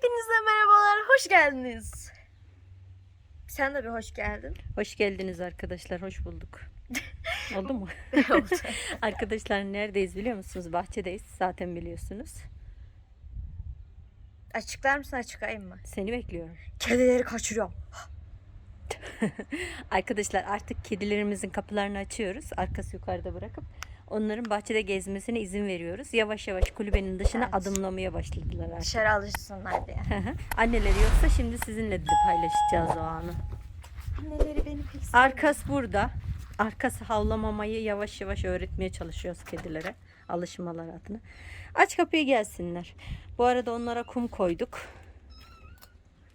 Hepinize merhabalar, hoş geldiniz. Sen de bir hoş geldin. Hoş geldiniz arkadaşlar, hoş bulduk. Oldu mu? Oldu. arkadaşlar neredeyiz biliyor musunuz? Bahçedeyiz, zaten biliyorsunuz. Açıklar mısın, açıklayayım mı? Seni bekliyorum. Kedileri kaçırıyorum. Arkadaşlar artık kedilerimizin kapılarını açıyoruz. Arkası yukarıda bırakıp onların bahçede gezmesine izin veriyoruz. Yavaş yavaş kulübenin dışına Evet. adımlamaya başladılar artık. Dışarı alışsınlar diye. Anneleri yoksa şimdi sizinle de paylaşacağız o anı. Anneleri beni pek. Arkas burada. Arkası havlamamayı yavaş yavaş öğretmeye çalışıyoruz kedilere. Alışmalar adına. Aç kapıyı gelsinler. Bu arada onlara kum koyduk.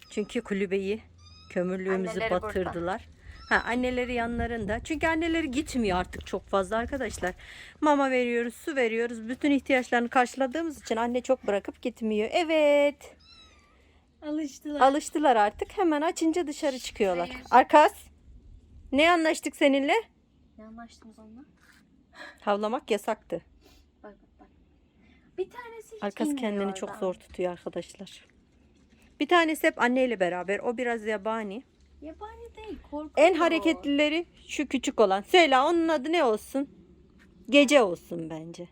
Çünkü kulübeyi, kömürlüğümüzü Anneleri burada. Ha, anneleri yanlarında. Çünkü anneleri gitmiyor artık çok fazla arkadaşlar. Mama veriyoruz, su veriyoruz. Bütün ihtiyaçlarını karşıladığımız için anne çok bırakıp gitmiyor. Evet. Alıştılar. Alıştılar artık. Hemen açınca dışarı çıkıyorlar. Hayır. Arkas. Ne anlaştık seninle? ne anlaştınız onunla? Havlamak yasaktı. Bak bak bak. Bir tanesi hiç Arkas kendini çok oradan. zor tutuyor arkadaşlar. Bir tanesi hep anneyle beraber. O biraz yabani. Yabani değil, korkuyor. En hareketlileri şu küçük olan. Söyle onun adı ne olsun? Gece olsun bence.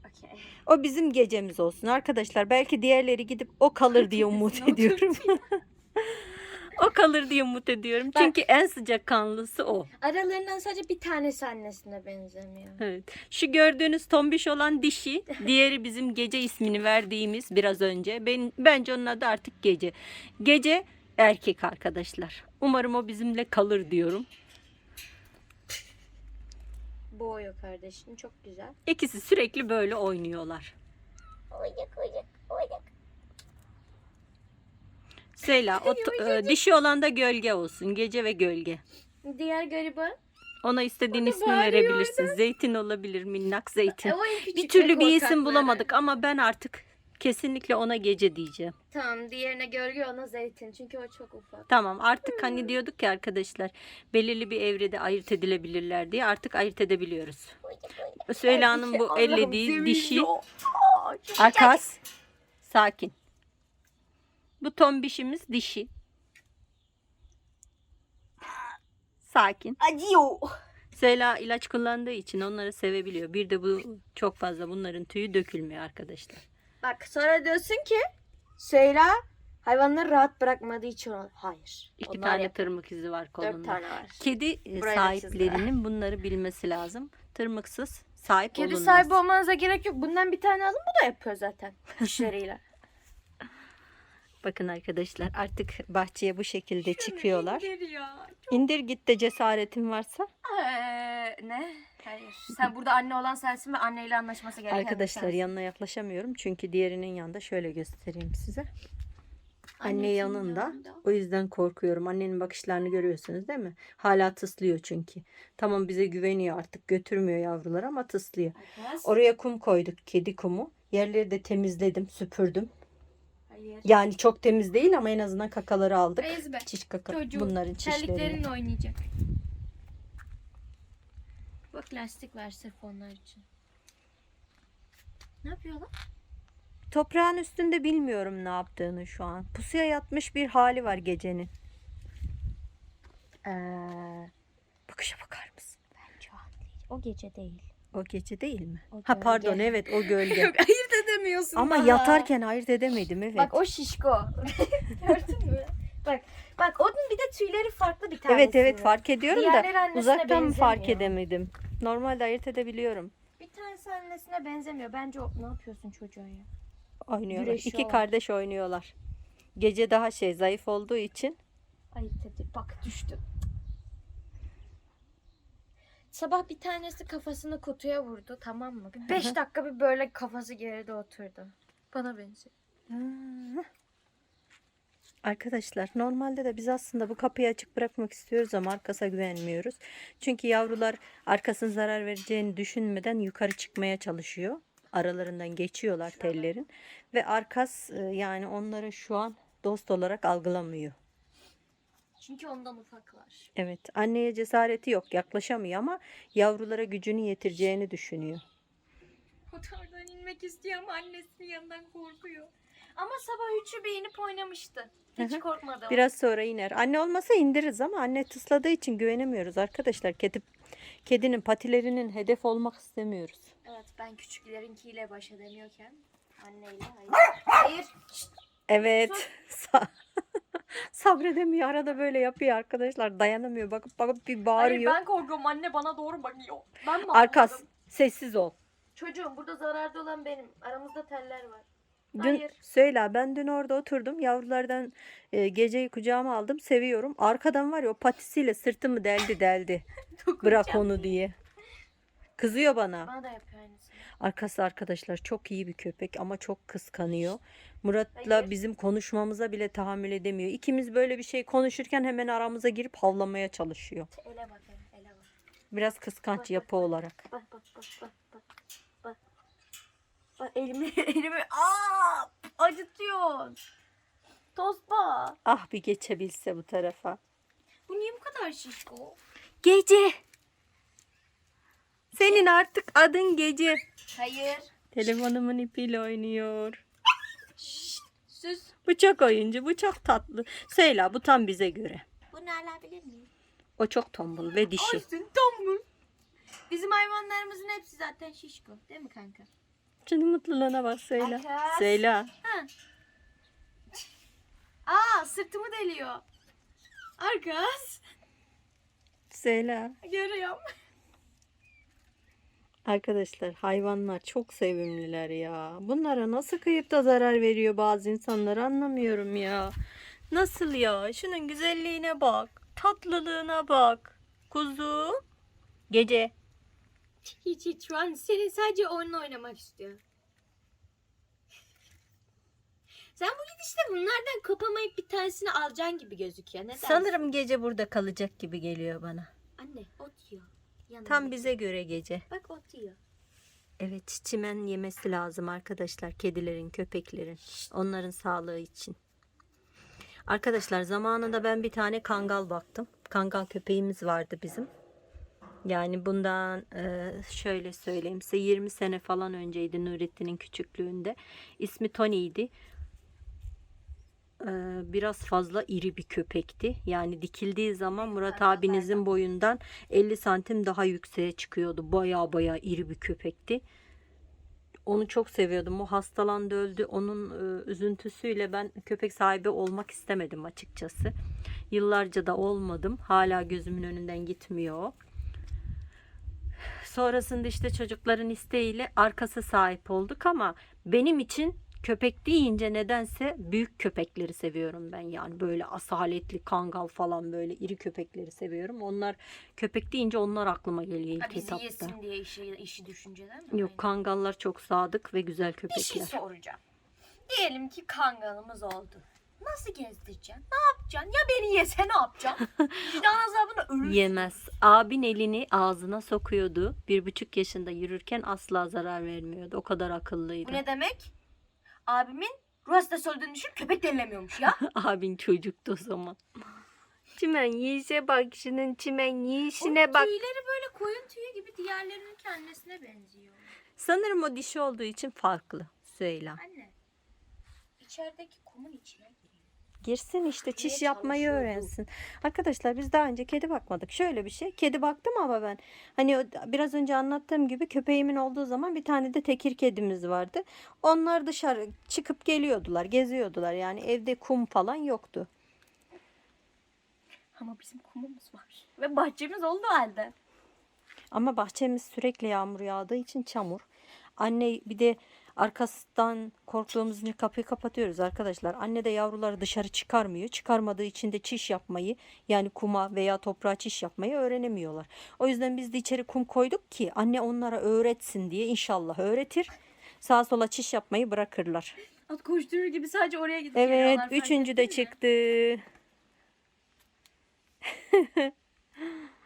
Okey. O bizim gecemiz olsun arkadaşlar. Belki diğerleri gidip o kalır diye umut ediyorum. o kalır diye umut ediyorum. Bak. Çünkü en sıcakkanlısı o. Aralarından sadece bir tanesi annesine benzemiyor. Evet. Şu gördüğünüz tombiş olan dişi, diğeri bizim gece ismini verdiğimiz biraz önce. Ben bence onun adı artık gece. Gece erkek arkadaşlar. Umarım o bizimle kalır diyorum. Boğuyor kardeşim, çok güzel. İkisi sürekli böyle oynuyorlar. Oyacak, oyacak, oyacak. Seyla, o e, dişi olan da gölge olsun. Gece ve gölge. Diğer gariban. Ona istediğin O da ismi verebilirsin. Zeytin olabilir, minnak zeytin. E, Bir türlü bir isim bulamadık ama ben artık kesinlikle ona gece diyeceğim. Tamam diğerine gölge ona zeytin çünkü o çok ufak. Tamam artık hani diyorduk ki arkadaşlar belirli bir evrede ayırt edilebilirler diye artık ayırt edebiliyoruz. Süheyla'nın bu ellediği dişi. Arkas sakin. Bu tombişimiz dişi. Sakin. Acıyor. Süheyla ilaç kullandığı için onları sevebiliyor. Bir de bu çok fazla bunların tüyü dökülmüyor arkadaşlar. Bak sonra diyorsun ki Süheyla hayvanları rahat bırakmadığı için ol- hayır. İki Onlar tane yap- tırmık izi var Dört kolunda. tane var. Kedi e, sahiplerinin bunları bilmesi lazım. Tırmıksız sahip Kedi olunmaz. sahibi olmanıza gerek yok. Bundan bir tane alın bu da yapıyor zaten. Dişleriyle. Bakın arkadaşlar artık bahçeye bu şekilde çıkıyorlar. Ya. İndir git de cesaretin varsa. Ee, ne? Hayır. Sen burada anne olan sensin ve anneyle anlaşması gereken Arkadaşlar sensin. yanına yaklaşamıyorum çünkü diğerinin yanında şöyle göstereyim size. Anne yanında. yanında. O yüzden korkuyorum. Annenin bakışlarını görüyorsunuz değil mi? Hala tıslıyor çünkü. Tamam bize güveniyor artık. Götürmüyor yavrular ama tıslıyor. Arkas. Oraya kum koyduk. Kedi kumu. Yerleri de temizledim, süpürdüm. Yani çok temiz değil ama en azından kakaları aldık. Ezber. Çiş kaka. Çocuğum, Bunların çişlerini. Terliklerinle oynayacak. Bak lastik var sırf onlar için. Ne yapıyorlar? Toprağın üstünde bilmiyorum ne yaptığını şu an. Pusuya yatmış bir hali var gecenin. Ee, bakışa bakar mısın? Bence o an değil. O gece değil. O gece değil mi? O ha gölge. pardon evet o gölge. ayırt edemiyorsun. Ama daha. yatarken ayırt edemedim evet. Bak o şişko. Gördün mü? Bak bak onun bir de tüyleri farklı bir tanesi. evet evet fark ediyorum Diğerleri da annesine uzaktan mı fark benzemiyor. edemedim. Normalde ayırt edebiliyorum. Bir tanesi annesine benzemiyor. Bence o ne yapıyorsun çocuğa ya? Oynuyorlar. İki Güreşiyorlar. kardeş oynuyorlar. Gece daha şey zayıf olduğu için Ayırt edip bak düştü. Sabah bir tanesi kafasını kutuya vurdu tamam mı? Bir beş dakika bir böyle kafası geride oturdu. Bana benziyor. Arkadaşlar normalde de biz aslında bu kapıyı açık bırakmak istiyoruz ama arkasa güvenmiyoruz. Çünkü yavrular arkasın zarar vereceğini düşünmeden yukarı çıkmaya çalışıyor. Aralarından geçiyorlar tellerin ve arkas e, yani onları şu an dost olarak algılamıyor. Çünkü ondan ufaklar. Evet anneye cesareti yok yaklaşamıyor ama yavrulara gücünü yetireceğini düşünüyor. Motordan inmek istiyor ama annesinin yanından korkuyor. Ama sabah üçü bir inip oynamıştı. Hiç korkmadı. o. Biraz sonra iner. Anne olmasa indiririz ama anne tısladığı için güvenemiyoruz arkadaşlar. Kedi, kedinin patilerinin hedef olmak istemiyoruz. Evet ben küçüklerinkiyle baş edemiyorken anneyle hayır. Hayır. Şşt. Evet. Sa- Sabredemiyor. Arada böyle yapıyor arkadaşlar. Dayanamıyor. Bakıp bakıp bir Hayır bağırıyor. ben korkuyorum anne bana doğru bakıyor. Ben mi Arkas. anladım? Sessiz ol. Çocuğum burada zararda olan benim. Aramızda teller var. Dün Hayır. söyle ben dün orada oturdum. Yavrulardan e, geceyi kucağıma aldım. Seviyorum. Arkadan var ya o patisiyle sırtımı deldi deldi. Bırak onu diye. Kızıyor bana. Bana da yapıyor aynısını. Arkası arkadaşlar çok iyi bir köpek ama çok kıskanıyor. Murat'la Hayır. bizim konuşmamıza bile tahammül edemiyor. İkimiz böyle bir şey konuşurken hemen aramıza girip havlamaya çalışıyor. Ele bak ele, ele bak. Biraz kıskanç yapı olarak. Bak bak bak bak bak. Bak. Bak elimi elimi aa acıtıyor. Tosba. Ah bir geçebilse bu tarafa. Bu niye bu kadar şişko? Gece. Senin artık adın Gece. Hayır. Telefonumun ipiyle oynuyor. Sus. Bu çok oyuncu, bu çok tatlı. Söyle bu tam bize göre. Bunu alabilir miyim? O çok tombul ve dişi. Tam mı? Bizim hayvanlarımızın hepsi zaten şişko. Değil mi kanka? Şimdi mutluluğuna bak söyle. Arkadaş. Söyle. Ha. Aa sırtımı deliyor. Arkas. Söyle. Görüyorum. Arkadaşlar hayvanlar çok sevimliler ya. Bunlara nasıl kıyıp da zarar veriyor bazı insanlar anlamıyorum ya. Nasıl ya? Şunun güzelliğine bak. Tatlılığına bak. Kuzu. Gece. Hiç hiç şu an senin sadece oyunla oynamak istiyor. Sen bu gidişte bunlardan kopamayıp bir tanesini alacaksın gibi gözüküyor. Ne dersin? Sanırım gece burada kalacak gibi geliyor bana. Anne ot yiyor. Yanında. Tam bize göre gece. Bak ot yiyor. Evet, çimen yemesi lazım arkadaşlar. Kedilerin, köpeklerin. Onların sağlığı için. Arkadaşlar zamanında ben bir tane kangal baktım. Kangal köpeğimiz vardı bizim. Yani bundan e, şöyle söyleyeyim size 20 sene falan önceydi Nurettin'in küçüklüğünde. İsmi Tony'ydi. Biraz fazla iri bir köpekti. Yani dikildiği zaman Murat abinizin boyundan 50 santim daha yükseğe çıkıyordu. Baya baya iri bir köpekti. Onu çok seviyordum. O hastalandı öldü. Onun üzüntüsüyle ben köpek sahibi olmak istemedim açıkçası. Yıllarca da olmadım. Hala gözümün önünden gitmiyor. o. Sonrasında işte çocukların isteğiyle arkası sahip olduk ama benim için köpek deyince nedense büyük köpekleri seviyorum ben. Yani böyle asaletli kangal falan böyle iri köpekleri seviyorum. Onlar köpek deyince onlar aklıma geliyor ilk Ha, bizi etapta. yesin diye işi, işi düşünce değil mi? Yok kangallar çok sadık ve güzel Bir şey köpekler. soracağım. Diyelim ki kangalımız oldu. Nasıl gezdireceksin? Ne yapacaksın? Ya beni yese ne yapacaksın? Vicdan azabına ölürsün. Yemez. Abin elini ağzına sokuyordu. Bir buçuk yaşında yürürken asla zarar vermiyordu. O kadar akıllıydı. Bu ne demek? Abimin ruh hastası olduğunu düşünüp köpek denilememiş ya. Abin çocuktu o zaman. Çimen yiyişe bak şunun çimen yiyişine bak. tüyleri böyle koyun tüyü gibi diğerlerinin annesine benziyor. Sanırım o dişi olduğu için farklı. Söyle. Anne. içerideki kumun içine giriyor. Girsin işte çiş yapmayı öğrensin. Arkadaşlar biz daha önce kedi bakmadık. Şöyle bir şey. Kedi baktım ama ben hani biraz önce anlattığım gibi köpeğimin olduğu zaman bir tane de tekir kedimiz vardı. Onlar dışarı çıkıp geliyordular, geziyordular. Yani evde kum falan yoktu. Ama bizim kumumuz var. Ve bahçemiz olduğu halde. Ama bahçemiz sürekli yağmur yağdığı için çamur. Anne bir de arkasından korktuğumuz için kapıyı kapatıyoruz arkadaşlar. Anne de yavruları dışarı çıkarmıyor. Çıkarmadığı için de çiş yapmayı yani kuma veya toprağa çiş yapmayı öğrenemiyorlar. O yüzden biz de içeri kum koyduk ki anne onlara öğretsin diye inşallah öğretir. Sağa sola çiş yapmayı bırakırlar. At koşturur gibi sadece oraya gidip Evet üçüncü de çıktı.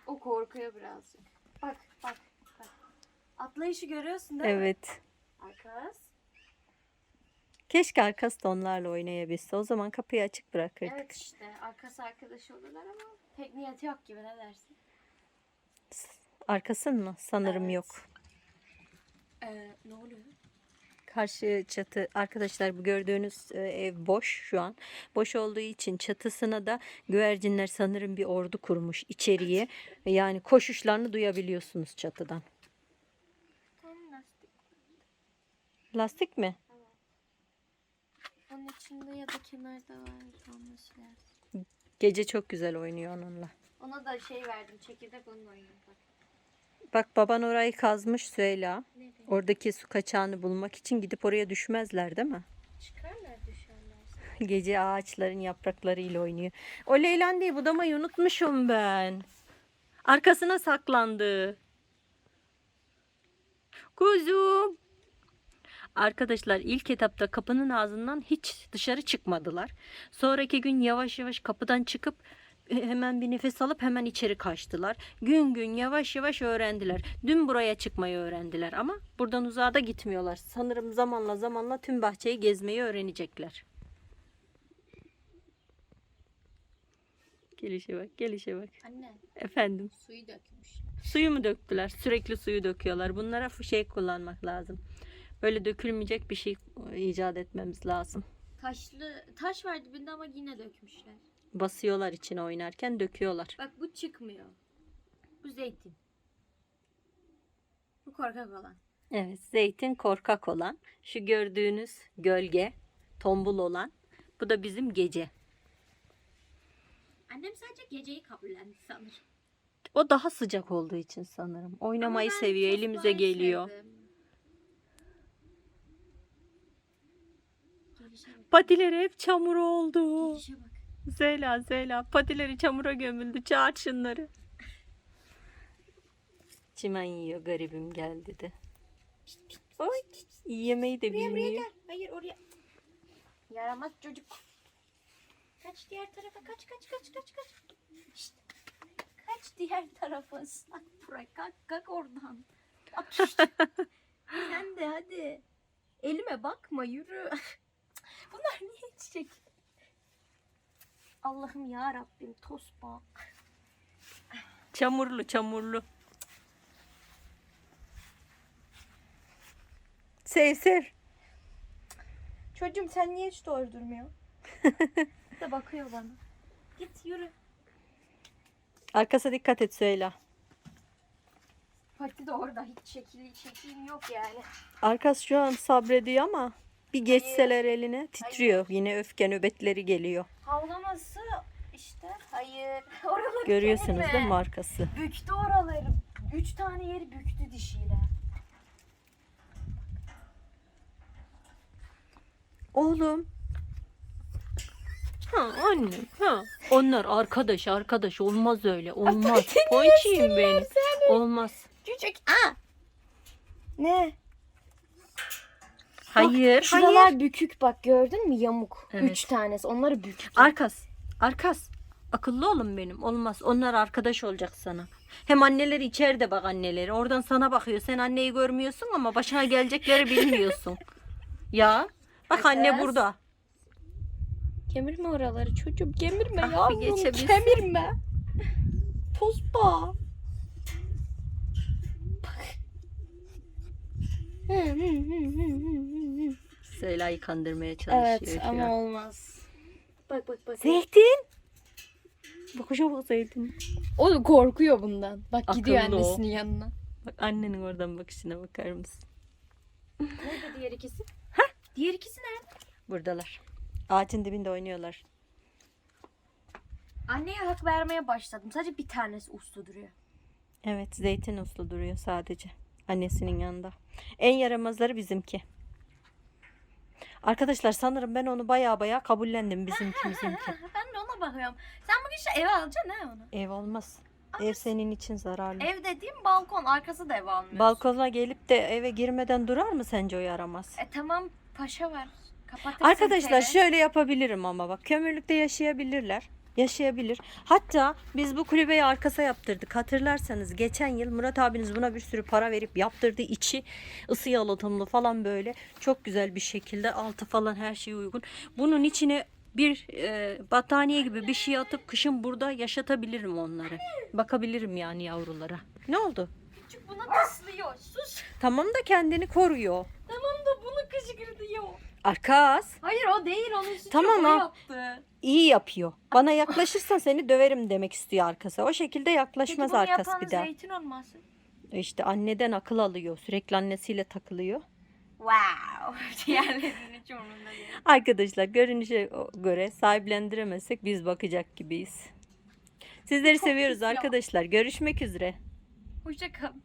O korkuyor birazcık. Bak bak bak. Atlayışı görüyorsun değil mi? Evet. Arkas. Keşke arkası da onlarla oynayabilse. O zaman kapıyı açık bırakırdık. Evet işte arkası arkadaş olurlar ama pek niyeti yok gibi ne dersin? Arkasın mı? Sanırım Evet. yok. Ee, ne oluyor? Karşı çatı arkadaşlar bu gördüğünüz e, ev boş şu an. Boş olduğu için çatısına da güvercinler sanırım bir ordu kurmuş içeriye. Yani koşuşlarını duyabiliyorsunuz çatıdan. Tam lastik. Lastik mi? Onun içinde ya da kenarda var olması lazım. Gece çok güzel oynuyor onunla. Ona da şey verdim. Çekirdek onun oynuyor. Bak. Bak baban orayı kazmış Süheyla. Nereye? Oradaki su kaçağını bulmak için gidip oraya düşmezler değil mi? Çıkarlar düşerler. Gece ağaçların yapraklarıyla oynuyor. O Leylan değil budamayı unutmuşum ben. Arkasına saklandı. Kuzum. Arkadaşlar ilk etapta kapının ağzından hiç dışarı çıkmadılar. Sonraki gün yavaş yavaş kapıdan çıkıp e, hemen bir nefes alıp hemen içeri kaçtılar. Gün gün yavaş yavaş öğrendiler. Dün buraya çıkmayı öğrendiler ama buradan uzağa da gitmiyorlar. Sanırım zamanla zamanla tüm bahçeyi gezmeyi öğrenecekler. Gelişe bak, gelişe bak. Anne Efendim, suyu dökmüş. suyu mu döktüler? Sürekli suyu döküyorlar. Bunlara şey kullanmak lazım. Böyle dökülmeyecek bir şey icat etmemiz lazım. Taşlı taş var dibinde ama yine dökmüşler. Basıyorlar içine oynarken döküyorlar. Bak bu çıkmıyor. Bu zeytin. Bu korkak olan. Evet, zeytin korkak olan, şu gördüğünüz gölge, tombul olan. Bu da bizim gece. Annem sadece geceyi kabullendi sanırım. O daha sıcak olduğu için sanırım. Oynamayı seviyor, elimize geliyor. sevdim. Gelişe bak. Patileri hep çamur oldu. Zeyla Zeyla patileri çamura gömüldü. Çağır şunları. Çimen yiyor garibim gel dedi. Oy, yemeği de Buraya buraya bilmiyor. gel. Hayır oraya. Yaramaz çocuk. Kaç diğer tarafa kaç kaç kaç kaç kaç. İşte. Kaç diğer tarafa ıslak buraya kalk kalk oradan. İşte. Sen de hadi. Elime bakma yürü. Bunlar niye içecek? Allah'ım ya Rabbim tosba. Çamurlu çamurlu. Sev sev. Çocuğum sen niye hiç doğru durmuyor? de bakıyor bana. Git yürü. Arkasına dikkat et Süheyla. Pati de orada hiç şekil şeklim yok yani. Arkası şu an sabrediyor ama bir geçseler eline titriyor. Yine öfke nöbetleri geliyor. Havlaması işte hayır. Oraları Görüyorsunuz değil mi arkası? Büktü oraları. Üç tane yeri büktü dişiyle. Oğlum. Ha annem. Ha. Onlar arkadaş arkadaş olmaz öyle. Olmaz. Ponçiyim benim. Olmaz. Küçük. Aa. Ne? Hayır. Şuralar hayır. bükük bak gördün mü yamuk. Evet. Üç tanesi onları büktü. Arkas. Arkas. Akıllı olun benim. Olmaz. Onlar arkadaş olacak sana. Hem anneleri içeride bak anneleri. Oradan sana bakıyor. Sen anneyi görmüyorsun ama başına gelecekleri bilmiyorsun. ya. Bak anne Kız. burada. Kemirme oraları çocuğum kemirme Ah, bir yavrum kemirme. Tosba. Hı, Seyla'yı kandırmaya çalışıyor. Evet şu ama an. olmaz. Bak bak bak. Zeytin. Bakışa bak Zeytin. O korkuyor bundan. Bak gidiyor Akıllı o. annesinin yanına. Bak annenin oradan bakışına bakar mısın? Nerede diğer ikisi? Diğer ikisi nerede? Buradalar. Ağacın dibinde oynuyorlar. Anneye hak vermeye başladım. Sadece bir tanesi uslu duruyor. Evet zeytin uslu duruyor sadece. Annesinin yanında. En yaramazları bizimki. Arkadaşlar sanırım ben onu baya baya kabullendim bizimki bizimki. ben de ona bakıyorum. Sen bugün işte eve alacaksın he onu. Ev olmaz. Ev senin için zararlı. Ev dediğim balkon. Arkası da ev almıyorsun. Balkona gelip de eve girmeden durar mı sence o yaramaz? E tamam paşa var. Kapatırsın Arkadaşlar şöyle yapabilirim ama bak kömürlükte yaşayabilirler. Yaşayabilir. Hatta biz bu kulübeyi arkasa yaptırdık. Hatırlarsanız geçen yıl Murat abiniz buna bir sürü para verip yaptırdı. içi ısı yalıtımlı falan böyle. Çok güzel bir şekilde altı falan her şey uygun. Bunun içine bir e, battaniye gibi bir şey atıp kışın burada yaşatabilirim onları. Bakabilirim yani yavrulara. Ne oldu? Küçük buna tıslıyor. Sus. Tamam da kendini koruyor. Kışkırtıyor. Arkas. Hayır o değil onun için Tamam çok o ha. yaptı. iyi yapıyor. Bana yaklaşırsan seni döverim demek istiyor arkası. O şekilde Peki yaklaşmaz bunu arkası yapan bir daha. zeytin olmasın? İşte anneden akıl alıyor. Sürekli annesiyle takılıyor. Wow. Diğerlerinin hiç umurumda değil. Arkadaşlar görünüşe göre sahiplendiremezsek biz bakacak gibiyiz. Sizleri Çok seviyoruz ya. arkadaşlar. Görüşmek üzere. Hoşça kalın.